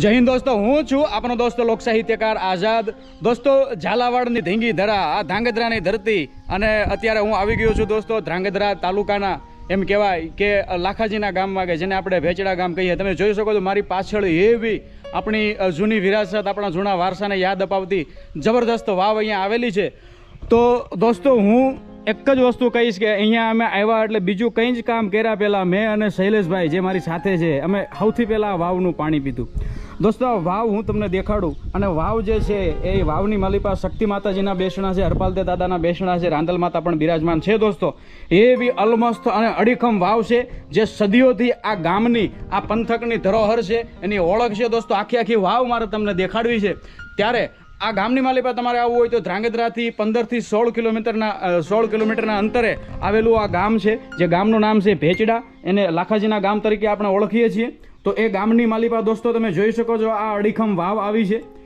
જય હિન્દ દોસ્તો, હું છું આપણો દોસ્તો લોક સાહિત્યકાર આઝાદ. દોસ્તો, ઝાલાવાડની ધીંગી ધરા આ ધ્રાંગધ્રાની ધરતી અને અત્યારે હું આવી ગયો છું દોસ્તો ધ્રાંગધ્રા તાલુકાના, એમ કહેવાય કે લાખાજીના ગામમાં કે જેને આપણે ભેચડા ગામ કહીએ. તમે જોઈ શકો છો મારી પાછળ એવી આપણી જૂની વિરાસત, આપણા જૂના વારસાને યાદ અપાવતી જબરદસ્ત વાવ અહીંયા આવેલી છે. તો દોસ્તો, હું એક જ વસ્તુ કહીશ કે અહીંયા અમે આવ્યા એટલે બીજું કંઈ જ કામ કર્યા પહેલાં મેં અને શૈલેષભાઈ, જે મારી સાથે છે, અમે સૌથી પહેલાં વાવનું પાણી પીધું. દોસ્તો વાવ હું તમને દેખાડું. અને વાવ જે છે, એ વાવની માલિપા શક્તિ માતાજીના બેસણા છે હરપાલદે દાદાના બેસણા છે, રાંદલ માતા પણ બિરાજમાન છે દોસ્તો. એવી અલમસ્ત અને અડીખમ વાવ છે, જે સદીઓથી આ ગામની, આ પંથકની ધરોહર છે, એની ઓળખ છે દોસ્તો. આખી આખી વાવ મારે તમને દેખાડવી છે. ત્યારે આ ગામની માલિપા તમારે આવવું હોય તો ધ્રાંગધ્રાથી પંદરથી સોળ કિલોમીટરના સોળ કિલોમીટરના અંતરે આવેલું આ ગામ છે, જે ગામનું નામ છે ભેચડા એને લાખાજીના ગામ તરીકે આપણે ઓળખીએ છીએ. તો એ ગામની માલિપા દોસ્તો તમે જોઈ શકો છો, આ અડીખમ વાવ આવી છે.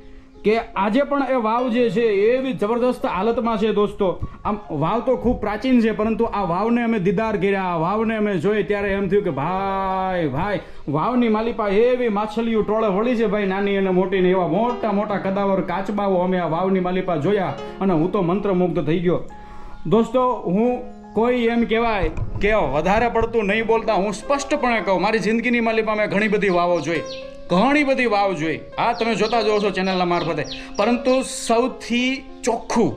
કે આજે પણ એ વાવ જે છે એવી જબરદસ્ત હાલતમાં છે દોસ્તો. આમ, વાવ તો ખૂબ પ્રાચીન છે, પરંતુ આ વાવને અમે દીદાર કર્યા. વાવને અમે જોઈ ત્યારે એમ થયું કે ભાઈ ભાઈ, વાવની માલિપા એવી માછલીઓ ટોળે વળી છે ભાઈ, નાની અને મોટી ને એવા મોટા મોટા કદાવર, કાચબાઓ અમે આ વાવની માલિપા જોયા. અને હું તો મંત્રમુગ્ધ થઈ ગયો. દોસ્તો, હું કોઈ એમ કહેવાય કે વધારે પડતું નહીં બોલતા, હું સ્પષ્ટપણે કહું, મારી જિંદગીની માલિપા મેં ઘણી બધી વાવો જોઈ, ઘણી બધી વાવ જોઈ. આ તમે જોતા જોવો છો ચેનલના મારફતે. પરંતુ સૌથી ચોખ્ખું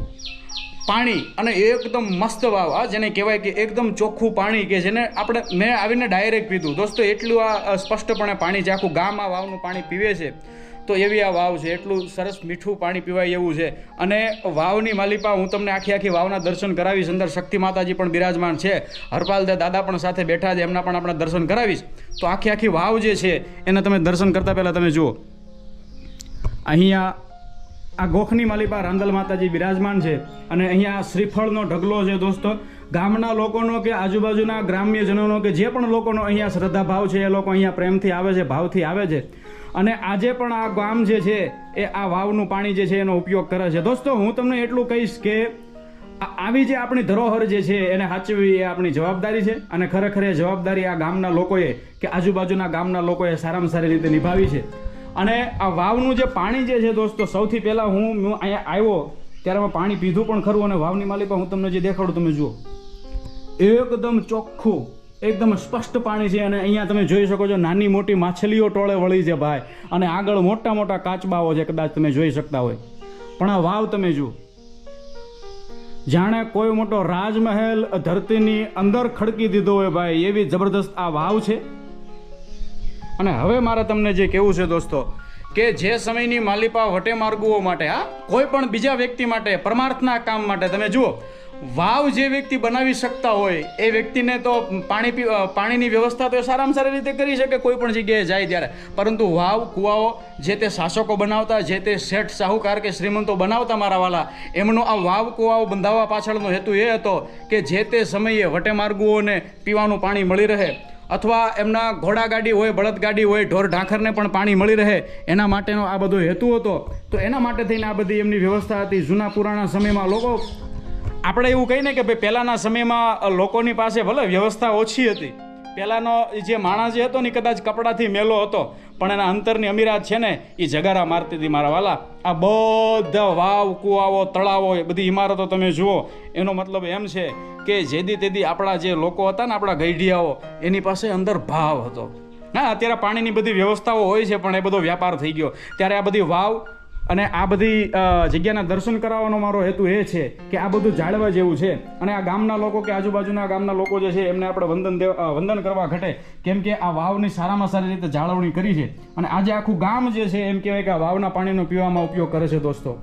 પાણી અને એકદમ મસ્ત વાવ આ જેને કહેવાય કે એકદમ ચોખ્ખું પાણી કે જેને આપણે, મેં આવીને ડાયરેક્ટ પીધું. દોસ્તો, એટલું આ સ્પષ્ટપણે પાણી જે આખું ગામ આ વાવનું પાણી પીવે છે તો એવી આ વાવ છે. એટલું સરસ મીઠું પાણી પીવાય એવું છે. અને વાવની માલિપા હું તમને આખી આખી વાવના દર્શન કરાવીશ. અંદર શક્તિ માતાજી પણ બિરાજમાન છે. હરપાલ દાદા પણ સાથે બેઠા છે. એમના પણ આપણે દર્શન કરાવીશ. તો આખી આખી વાવ જે છે, એને તમે દર્શન કરતા પહેલાં તમે જુઓ. અહીંયા આ ગોખની માલિપા રાંદલ માતાજી બિરાજમાન છે. અને અહીંયા શ્રીફળનો ઢગલો છે દોસ્તો. ગામના લોકોનો કે આજુબાજુના ગ્રામ્યજનોનો કે જે પણ લોકોનો અહીંયા શ્રદ્ધા ભાવ છે, એ લોકો અહીંયા પ્રેમથી આવે છે, ભાવથી આવે છે. અને આજે પણ આ ગામ જે છે, એ આ વાવનું પાણી જે છે એનો ઉપયોગ કરે છે. દોસ્તો, હું તમને એટલું કહીશ કે આવી જે આપણી ધરોહર જે છે, એને સાચવવી એ આપણી જવાબદારી છે અને ખરેખર એ જવાબદારી આ ગામના લોકોએ કે આજુબાજુના ગામના લોકોએ સારામાં સારી રીતે નિભાવી છે. અને આ વાવનું જે પાણી જે છે, દોસ્તો, સૌથી પહેલાં હું હું અહીંયા આવ્યો, ત્યારે મેં પાણી પીધું પણ ખરું અને વાવની માલિકા હું તમને જે દેખાડું, તમે જુઓ. એકદમ ચોખ્ખું એકદમ સ્પષ્ટ પાણી છે અને અહીંયા તમે જોઈ શકો છો નાની મોટી માછલીઓ ટોળે વળી છે ભાઈ. અને આગળ મોટા મોટા કાચબાઓ છે કદાચ તમે જોઈ શકતા હોય. પણ આ વાવ તમે જુઓ. જાણે કોઈ મોટો રાજમહેલ ધરતીની અંદર ખડકી દીધો હોય ભાઈ, એવી જબરદસ્ત આ વાવ છે. અને હવે મારે તમને જે કહેવું છે દોસ્તો, કે જે સમયની માલિપા વટે માર્ગુઓ માટે, હા, કોઈ પણ બીજા વ્યક્તિ માટે, પરમાર્થના કામ માટે, તમે જુઓ વાવ જે વ્યક્તિ બનાવી શકતા હોય, એ વ્યક્તિને તો પાણી પી પાણીની વ્યવસ્થા તો એ સારામાં સારી રીતે કરી શકે, કોઈ પણ જગ્યાએ જાય ત્યારે. પરંતુ વાવ, કુવાઓ જે તે શાસકો બનાવતા, જે તે શેઠ સાહુકાર કે શ્રીમંતો બનાવતા મારા વાલા, એમનો આ વાવ, કુવાઓ બંધાવવા પાછળનો હેતુ એ હતો કે જે તે સમયે વટે માર્ગુઓને પીવાનું પાણી મળી રહે અથવા એમના ઘોડાગાડી હોય બળદગાડી હોય, ઢોર ઢાંખરને પણ પાણી મળી રહે, એના માટેનો આ બધો હેતુ હતો. તો એના માટે થઈને આ બધી એમની વ્યવસ્થા હતી. જૂના પુરાણા સમયમાં લોકો આપણે એવું કહીને કે ભાઈ, પહેલાંના સમયમાં લોકોની પાસે ભલે વ્યવસ્થા ઓછી હતી, પહેલાંનો જે માણસ જે હતો ને કદાચ કપડાથી મેલો હતો, પણ એના અંતરની અમીરાત છે ને એ જગારા મારતી હતી મારા વાલા. આ બધા વાવ, કુવાઓ, તળાવો, એ બધી ઇમારતો તમે જુઓ, એનો મતલબ એમ છે કે જેદી તેદી આપણા જે લોકો હતા ને, આપણા ગઈઢિયાઓ, એની પાસે અંદર ભાવ હતો. હા અત્યારે પાણીની બધી વ્યવસ્થાઓ હોય છે, પણ એ બધો વ્યાપાર થઈ ગયો. ત્યારે આ બધી વાવ અને આ બધી જગ્યાના દર્શન કરાવવાનો મારો હેતુ એ છે કે આ બધું જાળવા જેવું છે. અને આ ગામના લોકો કે આજુબાજુના ગામના લોકો જે છે, એમને આપણે વંદન વંદન કરવા ઘટે. કેમ કે આ વાવની સારામાં સારી રીતે જાળવણી કરી છે. અને આજે આખું ગામ જે છે, એમ કહેવાય કે આ વાવના પાણીનો પીવામાં ઉપયોગ કરે છે દોસ્તો.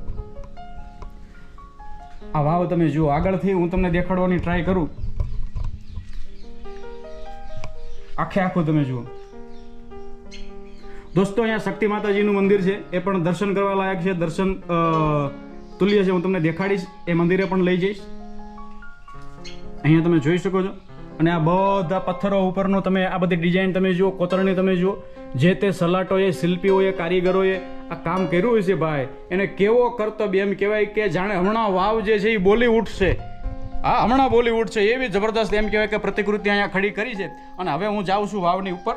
આ વાવ તમે જુઓ, આગળથી હું તમને દેખાડવાની ટ્રાય કરું. આખે આખું તમે જુઓ. દોસ્તો, અહીંયા શક્તિ માતાજીનું મંદિર છે. એ પણ દર્શન કરવા લાયક છે. દર્શન તુલ્ય છે, હું તમને દેખાડીશ. એ મંદિરે પણ લઈ જઈશ. અહીંયા તમે જોઈ શકો છો. અને આ બધા પથ્થરો ઉપરનો તમે, આ બધી ડિઝાઇન તમે જુઓ, કોતરણી તમે જુઓ, જે તે સલાટોએ, શિલ્પીઓએ, કારીગરોએ આ કામ કર્યું છે ભાઈ. એને કેવો કર્તવ્ય એમ કહેવાય કે જાણે હમણાં વાવ જે છે એ બોલી ઉઠશે હા, હમણાં બોલી ઉઠશે એવી જબરદસ્ત એમ કહેવાય કે પ્રતિકૃતિ અહીંયા ખડી કરી છે. અને હવે હું જાઉં છું વાવની ઉપર.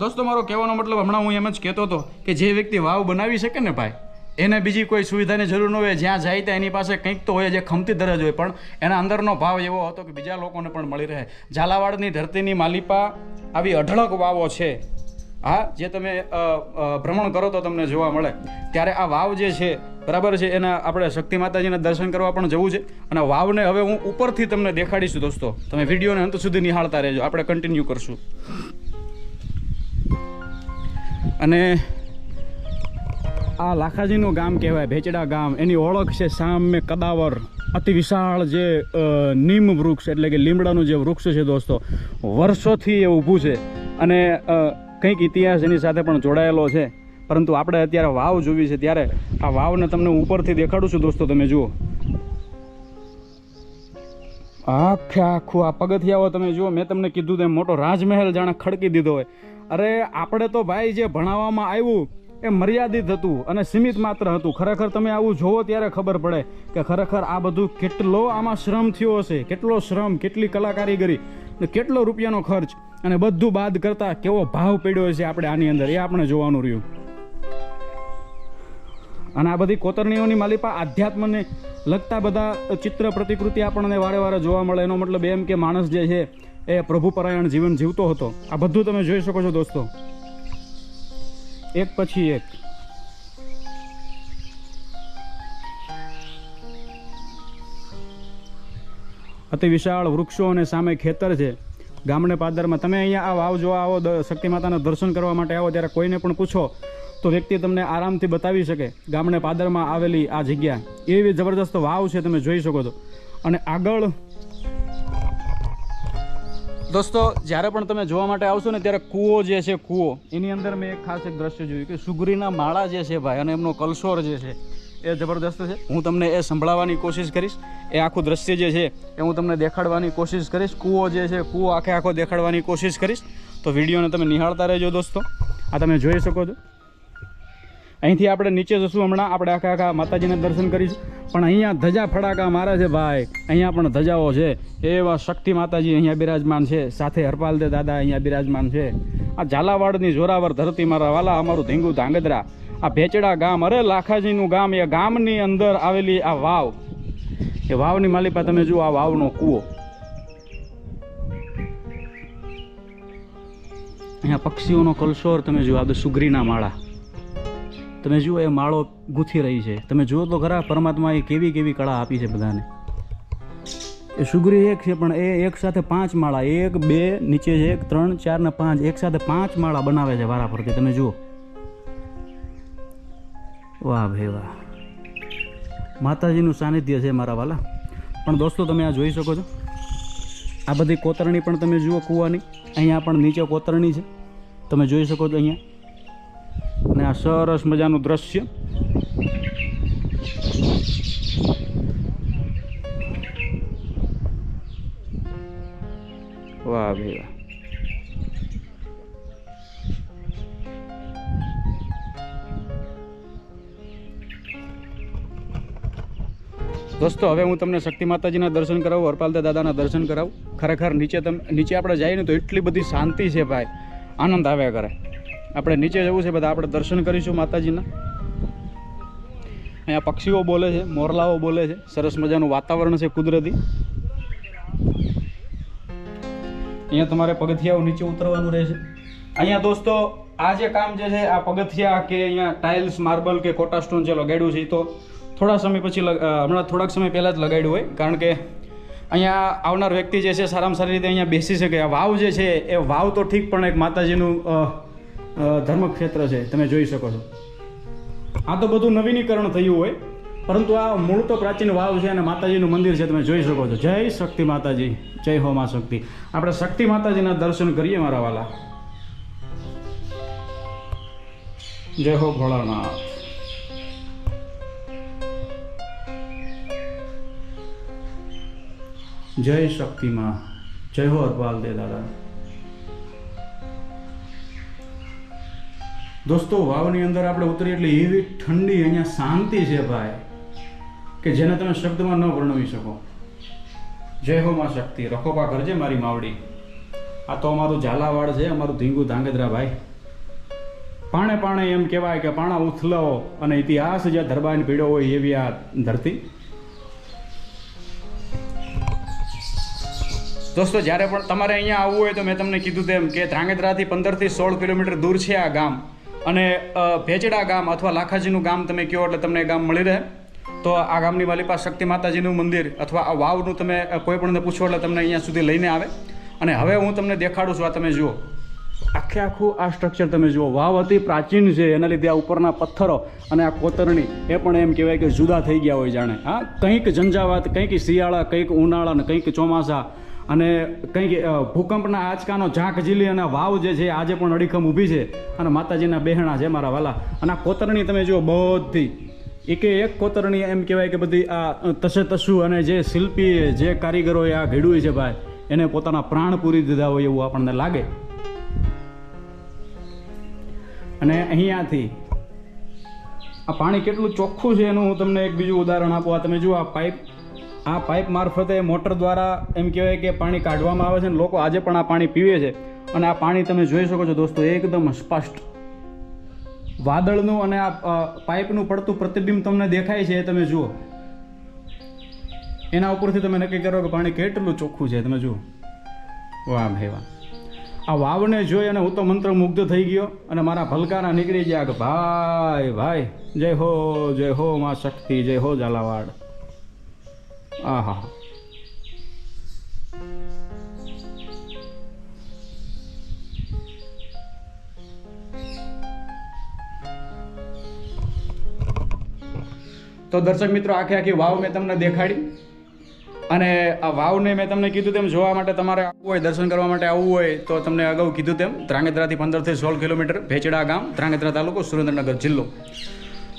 દોસ્તો, મારો કહેવાનો મતલબ હમણાં હું એમ જ કહેતો હતો કે જે વ્યક્તિ વાવ બનાવી શકે ને ભાઈ, એને બીજી કોઈ સુવિધાની જરૂર ન હોય, જ્યાં જાય ત્યાં એની પાસે કંઈક તો હોય જે ખમતી દરજ હોય. પણ એના અંદરનો ભાવ એવો હતો કે બીજા લોકોને પણ મળી રહે. ઝાલાવાડની ધરતીની માલિપા આવી અઢળક વાવો છે. હા, જે તમે ભ્રમણ કરો તો તમને જોવા મળે. ત્યારે આ વાવ જે છે, બરાબર છે, એના આપણે શક્તિ માતાજીના દર્શન કરવા પણ જવું છે. અને વાવને હવે હું ઉપરથી તમને દેખાડીશું દોસ્તો. તમે વિડીયોને અંત સુધી નિહાળતા રહેજો. આપણે કન્ટિન્યુ કરશું. અને આ લાખાજીનું ગામ કહેવાય, ભેચડા ગામ. એની ઓળખ છે સામે કદાવર. અતિ વિશાળ જે નીમ વૃક્ષ, એટલે કે લીમડાનું જે વૃક્ષ છે દોસ્તો, વર્ષોથી એ ઊભું છે. અને કંઈક ઇતિહાસ એની સાથે પણ જોડાયેલો છે. પરંતુ આપણે અત્યારે વાવ જોવી છે ત્યારે આ વાવને તમને ઉપરથી દેખાડું છું દોસ્તો, તમે જુઓ. આખે આખું આ પગથિયાઓ તમે જુઓ, મેં તમને કીધું તેમ મોટો રાજમહેલ જાણે ખડકી દીધો હોય. અરે, આપણે તો ભાઈ જે ભણાવવામાં આવ્યું, એ મર્યાદિત હતું અને સીમિત માત્ર હતું. ખરેખર તમે આવું જોવો ત્યારે ખબર પડે કે ખરેખર આ બધું કેટલો આમાં શ્રમ થયો હશે, કેટલો શ્રમ, કેટલી કલાકારીગરી ને કેટલો રૂપિયાનો ખર્ચ. અને બધું બાદ કરતા કેવો ભાવ પડ્યો છે આપણે આની અંદર, એ આપણે જોવાનું રહ્યું. અને આ બધી કોતરણીઓની માલિપા આધ્યાત્મને લગતા બધા ચિત્ર પ્રતિકૃતિ આપણને વારે વારે જોવા મળે. એનો મતલબ એમ કે માણસ જે છે એ પ્રભુપરાયણ જીવન જીવતો હતો. આ બધું તમે જોઈ શકો છો દોસ્તો. એક પછી એક. અતિ વિશાળ વૃક્ષો અને સામે ખેતર છે. ગામડે પાદરમાં તમે અહીંયા આ વાવ જોવા આવો શક્તિ માતાના દર્શન કરવા માટે આવો. ત્યારે કોઈને પણ પૂછો તો વ્યક્તિ તમને આરામથી બતાવી શકે ગામડે પાદરમાં આવેલી આ જગ્યા. એવી જબરદસ્ત વાવ છે, તમે જોઈ શકો છો. અને આગળ દોસ્તો, જ્યારે પણ તમે જોવા માટે આવશો ને, ત્યારે કૂવો જે છે, કૂવો, એની અંદર મેં એક ખાસ એક દ્રશ્ય જોયું કે સુગરીના માળા જે છે ભાઈ, અને એમનો કલસોર જે છે, એ જબરદસ્ત છે. હું તમને એ સંભળાવવાની કોશિશ કરીશ. એ આખું દ્રશ્ય જે છે, એ હું તમને દેખાડવાની કોશિશ કરીશ. કૂવો જે છે, કૂવો આખે આખો દેખાડવાની કોશિશ કરીશ. તો વિડીયોને તમે નિહાળતા રહેજો દોસ્તો. આ તમે જોઈ શકો છો. અહીંથી આપણે નીચે જશું હમણાં. આપણે આખા આખા માતાજીના દર્શન કરીશું. પણ અહીંયા ધજા ફડાકા મારે છે ભાઈ. અહીંયા પણ ધજાઓ છે. એવા શક્તિ માતાજી અહીંયા બિરાજમાન છે. સાથે હરપાલદે દાદા અહીંયા બિરાજમાન છે. આ ઝાલાવાડની જોરાવર ધરતી મારા વાલા, અમારું ધીંગુ ધાંગધ્રા. આ ભેચડા ગામ, અરે લાખાજીનું ગામ, એ ગામની અંદર આવેલી આ વાવ. એ વાવની માલિકા તમે જુઓ, આ વાવનો કૂવો. અહીંયા પક્ષીઓનો કલશોર તમે જુઓ, આ સુગરીના માળા. તમે જુઓ, એ માળો ગૂંથી રહી છે. તમે જુઓ તો ખરા પરમાત્માએ કેવી કેવી કળા આપી છે બધાને. એ સુગરી એક છે, પણ એ એક સાથે પાંચ માળા, એક, બે, નીચે છે, એક, ત્રણ, ચાર ને પાંચ, એક સાથે પાંચ માળા બનાવે છે વારા ફરતી તમે જુઓ. વાહ ભાઈ વાહ. માતાજીનું સાનિધ્ય છે મારા વાલા. પણ દોસ્તો, તમે આ જોઈ શકો છો. આ બધી કોતરણી પણ તમે જુઓ, કૂવાની. અહીંયા પણ નીચે કોતરણી છે. તમે જોઈ શકો છો અહીંયા. અને આ સરસ મજાનું દ્રશ્ય. વાહ ભાઈ વાહ. દોસ્તો, હવે હું તમને શક્તિ માતાજીના દર્શન કરાવું હરપાલદા દાદાના દર્શન કરાવું. ખરેખર નીચે તમે, નીચે આપણે જઈએ ને તો એટલી બધી શાંતિ છે ભાઈ. આનંદ આવ્યા કરે. આપણે નીચે જવું છે બધા, આપણે દર્શન કરીશું માતાજીના. અહીંયા પક્ષીઓ બોલે છે, મોરલાઓ બોલે છે, સરસ મજાનું વાતાવરણ છે કુદરતી. અહીંયા તમારે પગથિયાઓ નીચે ઉતરવાનું રહેશે. અહીંયા દોસ્તો, આ જે કામ જે છે, આ પગથિયા કે અહીંયા ટાઇલ્સ, માર્બલ કે કોટા સ્ટોન જે લગાડ્યું છે તો થોડા સમય પછી હમણાં થોડાક સમય પહેલાં જ લગાડ્યું હોય, કારણ કે અહીંયા આવનાર વ્યક્તિ જે છે, સારામાં સારી રીતે અહીંયા બેસી શકે. આ વાવ જે છે, એ વાવ તો ઠીક પણ એક માતાજીનું ધર્મક્ષેત્ર છે, તમે જોઈ શકો છો. આ તો બધું નવીનીકરણ થયું હોય, પરંતુ આ મૂળ તો પ્રાચીન વાવ છે અને માતાજીનું મંદિર છે, તમે જોઈ શકો છો. જય શક્તિ માતાજી, જય હો મા શક્તિ. આપણે શક્તિ માતાજીના દર્શન કરીએ મારા વાલા. જય હો ભોળાનાથ. જય શક્તિમાં, જય હો અરપાલ દે દાદા. દોસ્તો, વાવની અંદર આપણે ઉતરીએ એટલે એવી ઠંડી અહીંયા શાંતિ છે ભાઈ, કે જેને તમે શબ્દમાં ન વર્ણવી શકો. જય હો માં શક્તિ રખોપા કરજે મારી માવડી. આ તો અમારું ઝાલાવાડ છે, અમારું ધીંગુ ધાંગધ્રા ભાઈ. પાણે પાણે એમ કહેવાય કે પાણા ઉથલો અને ઇતિહાસ જે ધરબાઈને પીડ્યો હોય એવી આ ધરતી. દોસ્તો, જ્યારે પણ તમારે અહીંયા આવવું હોય તો મેં તમને કીધું તેમ કે ધ્રાંગધ્રાથી પંદરથી સોળ કિલોમીટર દૂર છે આ ગામ. અને ભેચડા ગામ અથવા લાખાજીનું ગામ તમે કહો એટલે તમને ગામ મળી રહે. તો આ ગામની વાલીપા શક્તિ માતાજીનું મંદિર અથવા આ વાવનું તમે કોઈ પણને પૂછો એટલે તમને અહીંયા સુધી લઈને આવે. અને હવે હું તમને દેખાડું છું, આ તમે જુઓ. આખે આખું આ સ્ટ્રક્ચર તમે જુઓ. વાવ અતિ પ્રાચીન છે, એના લીધે આ ઉપરના પથ્થરો અને આ કોતરણી એ પણ એમ કહેવાય કે જુદા થઈ ગયા હોય જાણે. હા, કંઈક ઝંઝાવાત, કંઈક શિયાળા, કંઈક ઉનાળા અને કંઈક ચોમાસા અને કંઈક ભૂકંપના આંચકાનો ઝાંક ઝીલી અને વાવ જે છે આજે પણ અડીખમ ઊભી છે. અને માતાજીના બહેણા છે મારા વાલા. અને આ કોતરણી તમે જુઓ બધી. એકે એક કોતરણી એમ કહેવાય કે બધી આ તસે તસુ અને જે શિલ્પી, જે કારીગરોએ આ ઘડ્યું છે ભાઈ, એને પોતાના પ્રાણ પૂરી દીધા હોય એવું આપણને લાગે. અને અહીંયાથી આ પાણી કેટલું ચોખ્ખું છે એનું હું તમને એક બીજું ઉદાહરણ આપું. આ તમે જુઓ આ પાઇપ. આ પાઇપ મારફતે મોટર દ્વારા એમ કહેવાય કે પાણી કાઢવામાં આવે છે અને લોકો આજે પણ આ પાણી પીવે છે. અને આ પાણી તમે જોઈ શકો છો દોસ્તો, એકદમ સ્પષ્ટ. વાદળનું અને આ પાઇપનું પડતું પ્રતિબિંબ તમને દેખાય છે એ તમે જુઓ. એના ઉપરથી તમે નક્કી કરો કે પાણી કેટલું ચોખ્ખું છે, તમે જુઓ. વાહ ભાઈ વાહ. આ વાવને જોઈ અને હું તો મંત્ર મુગ્ધ થઈ ગયો અને મારા ભલકારા નીકળી ગયા કે ભાઈ ભાઈ, જય હો જય હો માં શક્તિ, જય હો ઝાલાવાડ. આહા. તો દર્શક મિત્રો, આખે આખી વાવ મેં તમને દેખાડી. અને આ વાવને મેં તમને કીધું તેમ જોવા માટે તમારે આવવું હોય, દર્શન કરવા માટે આવવું હોય, તો તમને અગાઉ કીધું તેમ ધ્રાંગધ્રાથી પંદરથી સોળ કિલોમીટર, ભેચડા ગામ ધ્રાંગધ્રા તાલુકો સુરેન્દ્રનગર જિલ્લો.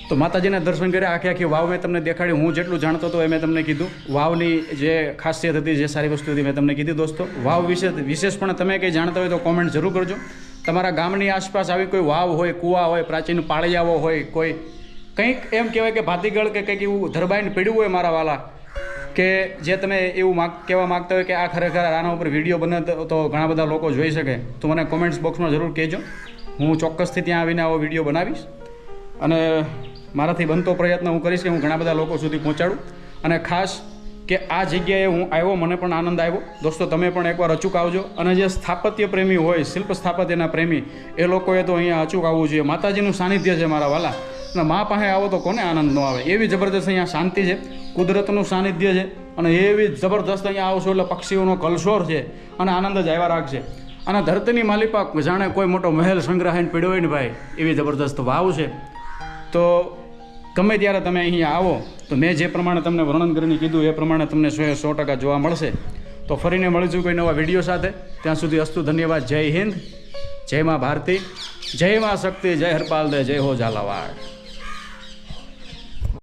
તો માતાજીના દર્શન કર્યા. આખી આખી વાવ મેં તમને દેખાડી. હું જેટલું જાણતો હતો એ મેં તમને કીધું. વાવની જે ખાસિયત હતી, જે સારી વસ્તુ હતી, મેં તમને કીધી દોસ્તો. વાવ વિશે વિશેષપણે તમે કંઈ જાણતા હોય તો કોમેન્ટ જરૂર કરજો. તમારા ગામની આસપાસ આવી કોઈ વાવ હોય, કૂવા હોય, પ્રાચીન પાળિયાઓ હોય, કોઈ કંઈક એમ કહેવાય કે ભાતીગળ કે કંઈક એવું ધરબાઈને પીડ્યું હોય મારા વાલા, કે જે તમે એવું માગ, કહેવા માગતા હોય કે આ ખરેખર આના ઉપર વીડિયો બને તો ઘણા બધા લોકો જોઈ શકે. તો મને કોમેન્ટ્સ બોક્સમાં જરૂર કહેજો. હું ચોક્કસથી ત્યાં આવીને આવો વીડિયો બનાવીશ. અને મારાથી બનતો પ્રયત્ન હું કરીશ કે હું ઘણા બધા લોકો સુધી પહોંચાડું. અને ખાસ કે આ જગ્યાએ હું આવ્યો, મને પણ આનંદ આવ્યો. દોસ્તો, તમે પણ એકવાર અચૂક આવજો. અને જે સ્થાપત્ય પ્રેમી હોય, શિલ્પ સ્થાપત્યના પ્રેમી, એ લોકોએ તો અહીંયા અચૂક આવવું જોઈએ. માતાજીનું સાનિધ્ય છે મારા વાલા. અને મા પાસે આવો તો કોને આનંદ ન આવે? એવી જબરદસ્ત અહીંયા શાંતિ છે. કુદરતનું સાનિધ્ય છે. અને એવી જબરદસ્ત અહીંયા આવશો એટલે પક્ષીઓનો કલશોર છે અને આનંદ જ આવ્યા રાખશે અને ધરતીની માલિપા જાણે કોઈ મોટો મહેલ સંગ્રહાઈને પીડ્યો હોય ને ભાઈ, એવી જબરદસ્ત વાવ છે. તો ગમે ત્યારે તમે અહીંયા આવો, તો મેં જે પ્રમાણે તમને વર્ણન કરીને કીધું, એ પ્રમાણે તમને સો સો ટકા જોવા મળશે. તો ફરીને મળીશું કોઈ નવા વીડિયો સાથે. ત્યાં સુધી અસ્તુ ધન્યવાદ. જય હિન્દ. જય મા ભારતી. જય મા શક્તિ. જય હરપાલ દે. જય હો ઝાલાવાડ.